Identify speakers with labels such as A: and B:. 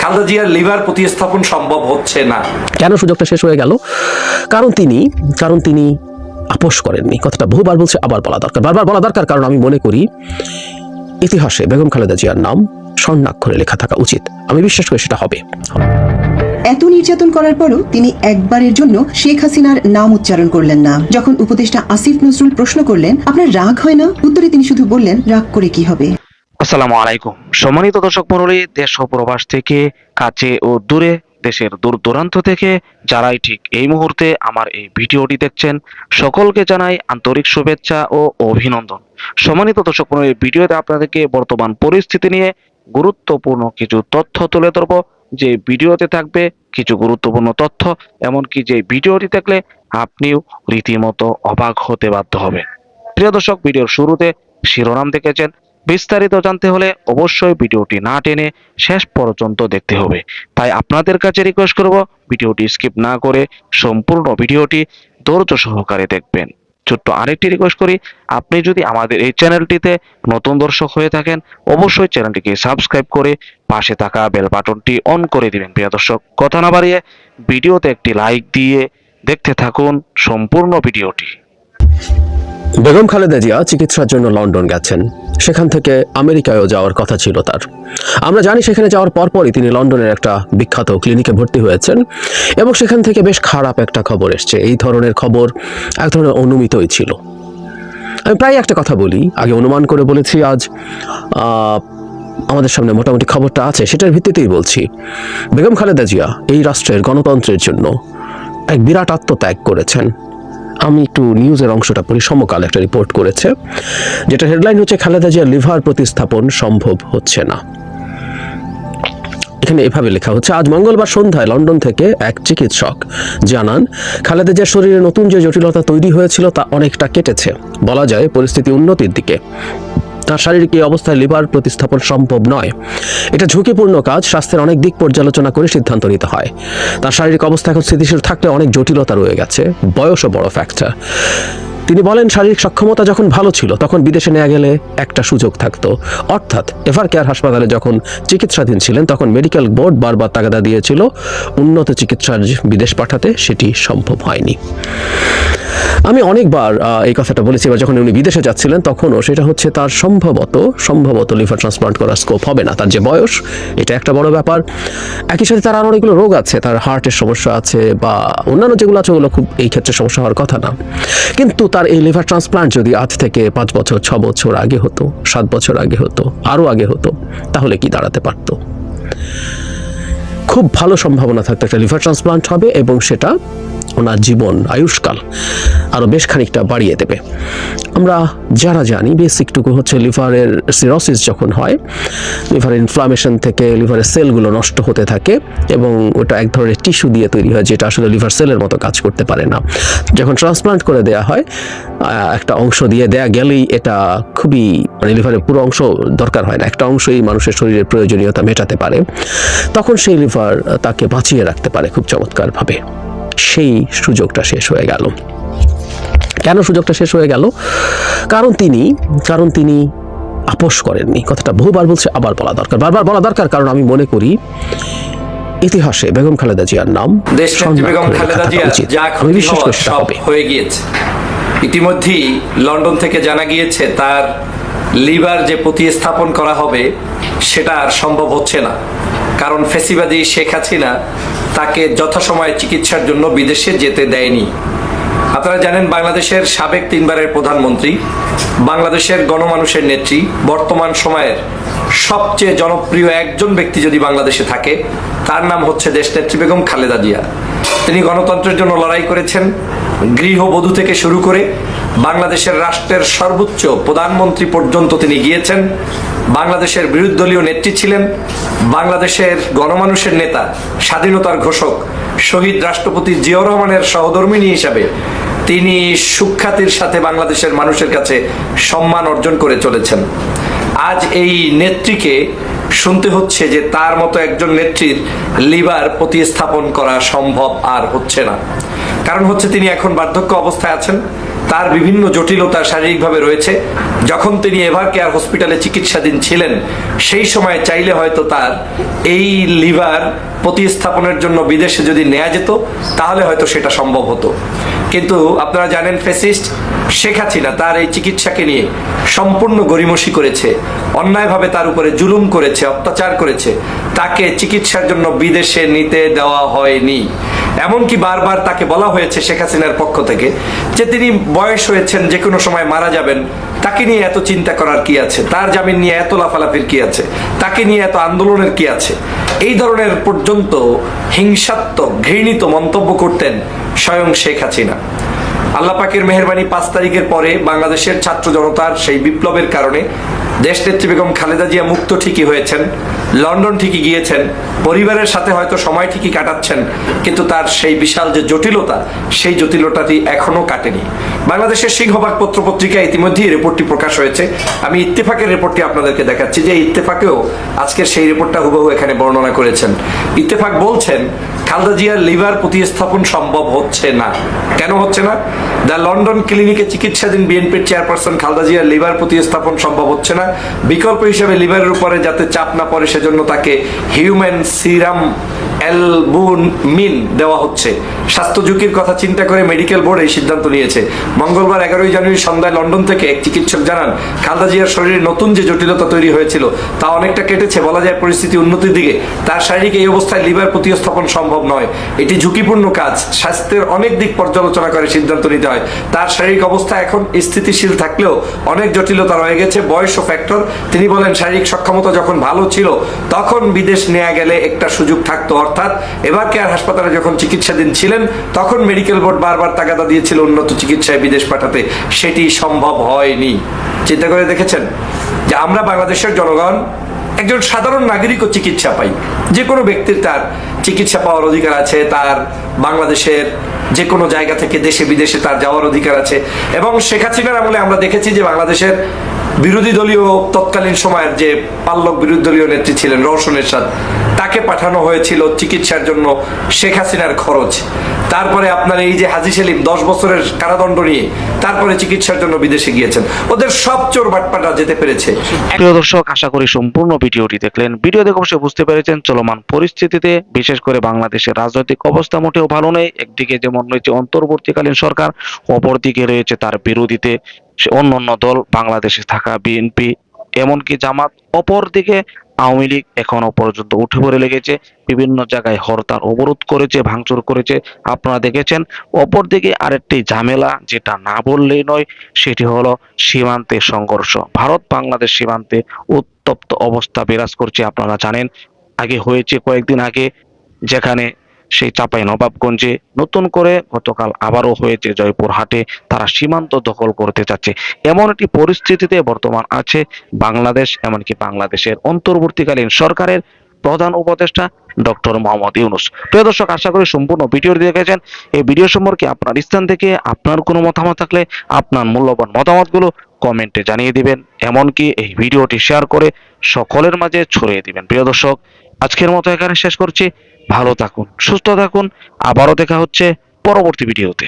A: খালেদা জিয়ার লিভার প্রতিস্থাপন সম্ভব হচ্ছে না।
B: কেন সুযোগটা শেষ হয়ে গেল? কারণ তিনি কারণ তিনি আপোষ করেননি। কথাটা বহুবার বলছে আবার বলা দরকার। বারবার বলা দরকার কারণ আমি মনে করি ইতিহাসে বেগম খালেদা জিয়ার নাম স্বর্ণাক্ষরে লেখা থাকা উচিত। আমি বিশ্বাস করি সেটা হবে।
C: এত নির্যাতন করার পরও তিনি একবারের জন্য শেখ হাসিনার নাম উচ্চারণ করলেন না। যখন উপদেষ্টা আসিফ নজরুল প্রশ্ন করলেন আপনার রাগ হয় না? উত্তরে তিনি শুধু বললেন রাগ করে কি হবে?
D: আসসালামু আলাইকুম। সম্মানিত দর্শক মণ্ডলী, দেশ ও প্রবাস থেকে কাছে ও দূরে, দেশের দূর দূরান্ত থেকে যারাই ঠিক এই মুহূর্তে আমার এই ভিডিওটি দেখছেন, সকলকে জানাই আন্তরিক শুভেচ্ছা ও অভিনন্দন। সম্মানিত দর্শক মণ্ডলী, এই ভিডিওতে আপনাদেরকে বর্তমান পরিস্থিতি নিয়ে গুরুত্বপূর্ণ কিছু তথ্য তুলে ধরব। যে ভিডিওতে থাকবে কিছু গুরুত্বপূর্ণ তথ্য, এমনকি যে ভিডিওটি দেখলে আপনিও রীতিমতো অবাক হতে বাধ্য হবেন। প্রিয় দর্শক, ভিডিওর শুরুতে শিরোনাম দেখেছেন। বিস্তারিত জানতে হলে অবশ্যই ভিডিওটি না টেনে শেষ পর্যন্ত দেখতে হবে। তাই আপনাদের কাছে রিকোয়েস্ট করব, ভিডিওটি স্কিপ না করে সম্পূর্ণ ভিডিওটি ধৈর্য সহকারে দেখবেন। ছোট্ট আরেকটি রিকোয়েস্ট করি, আপনি যদি আমাদের এই চ্যানেলটিতে নতুন দর্শক হয়ে থাকেন, অবশ্যই চ্যানেলটিকে সাবস্ক্রাইব করে পাশে থাকা বেল বাটনটি অন করে দিবেন, প্রিয় দর্শক। কথা না বাড়িয়ে ভিডিওতে একটি লাইক দিয়ে দেখতে থাকুন সম্পূর্ণ ভিডিওটি।
B: বেগম খালেদা জিয়া চিকিৎসার জন্য লন্ডন গেছেন। সেখান থেকে আমেরিকায়ও যাওয়ার কথা ছিল তার। আমরা জানি সেখানে যাওয়ার পরপরই তিনি লন্ডনের একটা বিখ্যাত ক্লিনিকে ভর্তি হয়েছেন এবং সেখান থেকে বেশ খারাপ একটা খবর এসছে। এই ধরনের খবর এক ধরনের অনুমিতই ছিল। আমি প্রায় একটা কথা বলি, আগে অনুমান করে বলেছি, আজ আমাদের সামনে মোটামুটি খবরটা আছে, সেটার ভিত্তিতেই বলছি। বেগম খালেদা জিয়া এই রাষ্ট্রের গণতন্ত্রের জন্য এক বিরাট আত্মত্যাগ করেছেন। আমি একটু নিউজের অংশটা পড়ি, সমকাল একটা রিপোর্ট করেছে, যেটা হেডলাইন হচ্ছে, খালেদা জিয়ার লিভার প্রতিস্থাপন সম্ভব হচ্ছে না। এখানে এভাবে লেখা হচ্ছে, আজ মঙ্গলবার সন্ধ্যায় লন্ডন থেকে এক চিকিৎসক জানান, খালেদা জিয়ার শরীরে নতুন যে জটিলতা তৈরি হয়েছিল তা অনেকটা কেটেছে। বলা যায়, পরিস্থিতি উন্নতির দিকে। তার শারীরিক এই অবস্থায় লিভার প্রতিস্থাপন সম্ভব নয়। এটা ঝুঁকিপূর্ণ কাজ, স্বাস্থ্যের অনেক দিক পর্যালোচনা করে সিদ্ধান্ত নিতে হয়। তার শারীরিক অবস্থা এখন স্থিতিশীল থাকলে অনেক জটিলতা রয়ে গেছে। বয়সও বড় ফ্যাক্টর তিনি বলেন, শারীরিক সক্ষমতা যখন ভালো ছিল, তখন বিদেশে নেওয়া গেলে একটা সুযোগ থাকতো। অর্থাৎ এভার কেয়ার হাসপাতালে যখন চিকিৎসাধীন ছিলেন, তখন মেডিকেল বোর্ড বারবার তাগাদা দিয়েছিল, উন্নত চিকিৎসার বিদেশ পাঠাতে সেটি সম্ভব হয়নি। আমি অনেকবার এই কথাটা বলেছি, এবার যখন উনি বিদেশে যাচ্ছিলেন, তখনও সেটা হচ্ছে তার সম্ভবত সম্ভবত লিভার ট্রান্সপ্লান্ট করার স্কোপ হবে না। তার যে বয়স, এটা একটা বড় ব্যাপার। একই সাথে তার আরও অনেকগুলো রোগ আছে, তার হার্টের সমস্যা আছে, বা অন্যান্য যেগুলো আছে, ওগুলো খুব, এই ক্ষেত্রে সমস্যা হওয়ার কথা না। কিন্তু তার এই লিভার ট্রান্সপ্লান্ট যদি আজ থেকে পাঁচ বছর, ছ বছর আগে হতো, সাত বছর আগে হতো, আরও আগে হতো, তাহলে কি দাঁড়াতে পারত? খুব ভালো সম্ভাবনা থাকতো একটা লিভার ট্রান্সপ্লান্ট হবে এবং সেটা ওনার জীবন, আয়ুষ্কাল আরও বেশ খানিকটা বাড়িয়ে দেবে। আমরা যারা জানি বেসিকটুকু হচ্ছে লিভারের সিরোসিস যখন হয়, লিভারের ইনফ্লামেশন থেকে লিভারের সেলগুলো নষ্ট হতে থাকে এবং ওটা এক ধরনের টিস্যু দিয়ে তৈরি হয়, যেটা আসলে লিভার সেলের মতো কাজ করতে পারে না। যখন ট্রান্সপ্লান্ট করে দেওয়া হয় একটা অংশ দিয়ে দেয়া গেলেই এটা খুবই মানে লিভারের পুরো অংশ দরকার হয় না, একটা অংশই মানুষের শরীরের প্রয়োজনীয়তা মেটাতে পারে। তখন সেই লিভার তাকে বাঁচিয়ে রাখতে পারে খুব চমৎকারভাবে। সেই সুযোগটা শেষ হয়ে গেল। কেন সুযোগটা শেষ হয়ে গেল? কারণ তিনি কারণ তিনি আপোষ করেননি। কথাটা বহুবার বলছে আবার বলা দরকার। বারবার বলা দরকার কারণ আমি মনে করি ইতিহাসে বেগম খালেদা জিয়ার নাম
A: বেগম খালেদা জিয়া যা হয়ে গিয়েছে। ইতিমধ্যেই লন্ডন থেকে জানা গিয়েছে তার লিভার যে প্রতিস্থাপন করা হবে সেটা আর সম্ভব হচ্ছে না। কারণ ফেসিবাদী শেখ হাসিনা তাকে যথাসময়ে চিকিৎসার জন্য বিদেশে যেতে দেয়নি। আপনারা জানেন বাংলাদেশের সাবেক তিনবারের প্রধানমন্ত্রী, বাংলাদেশের গণমানুষের নেত্রী, বর্তমান সময়ের সবচেয়ে জনপ্রিয় একজন ব্যক্তি যদি বাংলাদেশে থাকে, তার নাম হচ্ছে দেশ নেত্রী বেগম খালেদা জিয়া। তিনি গণতন্ত্রের জন্য লড়াই করেছেন গৃহবধূ থেকে শুরু করে বাংলাদেশের রাষ্ট্রের সর্বোচ্চ প্রধানমন্ত্রী পর্যন্ত তিনি গিয়েছেন। বাংলাদেশের বিরোধী নেত্রী ছিলেন। বাংলাদেশের গণমানুষের নেতা, স্বাধীনতার ঘোষক, শহীদ রাষ্ট্রপতি জিয়াউর রহমানের সহধর্মিনী হিসাবে তিনি সুখ্যাতির সাথে বাংলাদেশের মানুষের কাছে সম্মান অর্জন করে চলেছেন। আজ এই নেত্রীকে শুনতে হচ্ছে যে তার মতো একজন নেত্রীর লিভার প্রতিস্থাপন করা সম্ভব আর হচ্ছে না। কারণ হচ্ছে তিনি এখন বার্ধক্য অবস্থায় আছেন। তার বিভিন্ন জটিলতা শারীরিকভাবে রয়েছে। যখন তিনি এভার কেয়ার হসপিটালে চিকিৎসাধীন ছিলেন, সেই সময় চাইলে হয়তো তার এই লিভার প্রতিস্থাপনের জন্য বিদেশে যদি নেওয়া যেত, তাহলে হয়তো সেটা সম্ভব হতো। কিন্তু আপনারা জানেন ফেসিস্ট শেখ হাসিনা তার এই চিকিৎসাকে নিয়ে সম্পূর্ণ গরিমসি করেছে, অন্যায়ভাবে তার উপরে জুলুম করেছে, অত্যাচার করেছে। তাকে চিকিৎসার জন্য বিদেশে নিতে দেওয়া হয়নি। এমনকি বারবার তাকে বলা হয়েছে শেখ হাসিনার পক্ষ থেকে যে তিনি বয়স হয়েছেন, যে কোনো সময় মারা যাবেন, তাকে নিয়ে এত চিন্তা করার কি আছে? তার জামিন নিয়ে এত লাফালাফির কি আছে? তাকে নিয়ে এত আন্দোলনের কি আছে? এই ধরনের পর্যন্ত হিংসাত্মক, ঘৃণিত মন্তব্য করতেন স্বয়ং শেখ হাসিনা। আল্লাহ পাকের মেহরবানি পাঁচ তারিখের পরে বাংলাদেশের ছাত্র জনতার সেই বিপ্লবের কারণে দেশনেত্রী বেগম খালেদা জিয়া মুক্ত ঠিকই হয়েছেন, লন্ডন ঠিকই গিয়েছেন, পরিবারের সাথে হয়তো সময় ঠিকই কাটাচ্ছেন, কিন্তু তার সেই বিশাল যে জটিলতা, সেই জটিলতাটি এখনও কাটেনি। বাংলাদেশের সিংহভাগ পত্র পত্রিকায় ইতিমধ্যেই রিপোর্টটি প্রকাশ হয়েছে। আমি ইত্তেফাকের রিপোর্টটি আপনাদেরকে দেখাচ্ছি যে ইত্তেফাকেও আজকের সেই রিপোর্টটা হুবহু এখানে বর্ণনা করেছেন। ইত্তেফাক বলছেন, খালেদা জিয়ার লিভার প্রতিস্থাপন সম্ভব হচ্ছে না। কেন হচ্ছে না? দ্য লন্ডন ক্লিনিকে চিকিৎসাধীন বিএনপির চেয়ারপারসন খালদা জিয়ার লিভার প্রতিস্থাপন সম্ভব হচ্ছে না। বিকল্প হিসেবে লিভারের উপরে যাতে চাপ না পড়ে, সেজন্য তাকে হিউম্যান সিরাম অ্যালবুমিন দেওয়া হচ্ছে। স্বাস্থ্য ঝুঁকির কথা চিন্তা করে মেডিকেল বোর্ড এই সিদ্ধান্ত নিয়েছে। মঙ্গলবার এগারোই জানুয়ারি সন্ধ্যায় লন্ডন থেকে এক চিকিৎসক জানান, খালেদা জিয়ার শরীরে নতুন যে জটিলতা তৈরি হয়েছিল, তা অনেকটা কেটেছে, বলা যায় পরিস্থিতি উন্নতির দিকে। তার শারীরিক এই অবস্থায় লিভার প্রতিস্থাপন সম্ভব নয়। এটি ঝুঁকিপূর্ণ কাজ। স্বাস্থ্যের অনেক দিক পর্যালোচনা করে সিদ্ধান্ত নিতে হয়। তার শারীরিক অবস্থা এখন স্থিতিশীল থাকলেও অনেক জটিলতা রয়ে গেছে। বয়স ও ফ্যাক্টর তিনি বলেন, শারীরিক সক্ষমতা যখন ভালো ছিল, তখন বিদেশ নেওয়া গেলে একটা সুযোগ থাকতো। অর্থাৎ এবার কেয়ার হাসপাতালে যখন চিকিৎসাধীন ছিলেন, তখন মেডিকেল বোর্ড বারবার তাগাদা দিয়েছিল উন্নত চিকিৎসায় বিদেশ পাঠাতে। সেটি সম্ভব হয়নি। চিন্তা করে দেখেছেন? যে আমরা বাংলাদেশের জনগণ, একজন সাধারণ নাগরিকও চিকিৎসা পাই। যে কোনো ব্যক্তির তার চিকিৎসা পাওয়ার অধিকার আছে, তার বাংলাদেশের যে কোনো জায়গা থেকে দেশে বিদেশে তার যাওয়ার অধিকার আছে। এবং শেখ হাসিনার আমলে আমরা দেখেছি যে বাংলাদেশের বিরোধী দলীয় তৎকালীন সময়ের যে পাল্লব বিরোধী দলীয় নেত্রী ছিলেন রওশন এরশাদ তাকে পাঠানো হয়েছিল চিকিৎসার জন্য শেখ হাসিনার খরচ। তারপরে আপনার এই যে হাজি সেলিম, দশ বছরের কারাদণ্ড নিয়ে তারপরে চিকিৎসার জন্য বিদেশে গিয়েছেন। ওদের সব চোর বাটপাটা যেতে পেরেছে।
D: প্রিয় দর্শক, আশা করি সম্পূর্ণ ভিডিওটি দেখলেন। ভিডিও দেখে অবশ্যই বুঝতে পেরেছেন, চলমান পরিস্থিতিতে, বিশেষ করে বাংলাদেশের রাজনৈতিক অবস্থা মোটেও ভালো নেই একদিকে যেমন রয়েছে অন্তর্বর্তীকালীন সরকার, অপরদিকে রয়েছে তার বিরোধীতে অন্য অন্য দল, বাংলাদেশে থাকা বিএনপি। এমনকি জামাত অপরদিকে আওয়ামী লীগ এখনও পর্যন্ত উঠে পড়ে লেগেছে, বিভিন্ন জায়গায় হরতাল অবরোধ করেছে, ভাঙচুর করেছে। আপনারা দেখেছেন, অপরদিকে আরেকটি ঝামেলা, যেটা না বললেই নয়, সেটি হলো সীমান্তে সংঘর্ষ। ভারত বাংলাদেশ সীমান্তে উত্তপ্ত অবস্থা বিরাজ করছে, আপনারা জানেন। আগে হয়েছে কয়েকদিন আগে, যেখানে সেই চাপাই নবাবগঞ্জে নতুন করে গতকাল আবারও হয়েছে জয়পুরহাটে তারা সীমান্ত দখল করতে চাচ্ছে। এমন একটি পরিস্থিতিতে বর্তমান আছে বাংলাদেশ, এমনকি বাংলাদেশের অন্তর্বর্তীকালীন সরকারের প্রধান উপদেষ্টা ডক্টর মোহাম্মদ ইউনুস। প্রিয় দর্শক, আশা করি সম্পূর্ণ ভিডিওটি দেখেছেন। এই ভিডিও সম্পর্কে আপনার স্থান থেকে আপনার কোনো মতামত থাকলে আপনার মূল্যবান মতামতগুলো কমেন্টে জানিয়ে দিবেন। এমনকি এই ভিডিওটি শেয়ার করে সকলের মাঝে ছড়িয়ে দিবেন। প্রিয় দর্শক, আজকের মতো এখানে শেষ করছি। ভালো থাকুন সুস্থ থাকুন। আবারও দেখা হচ্ছে পরবর্তী ভিডিওতে।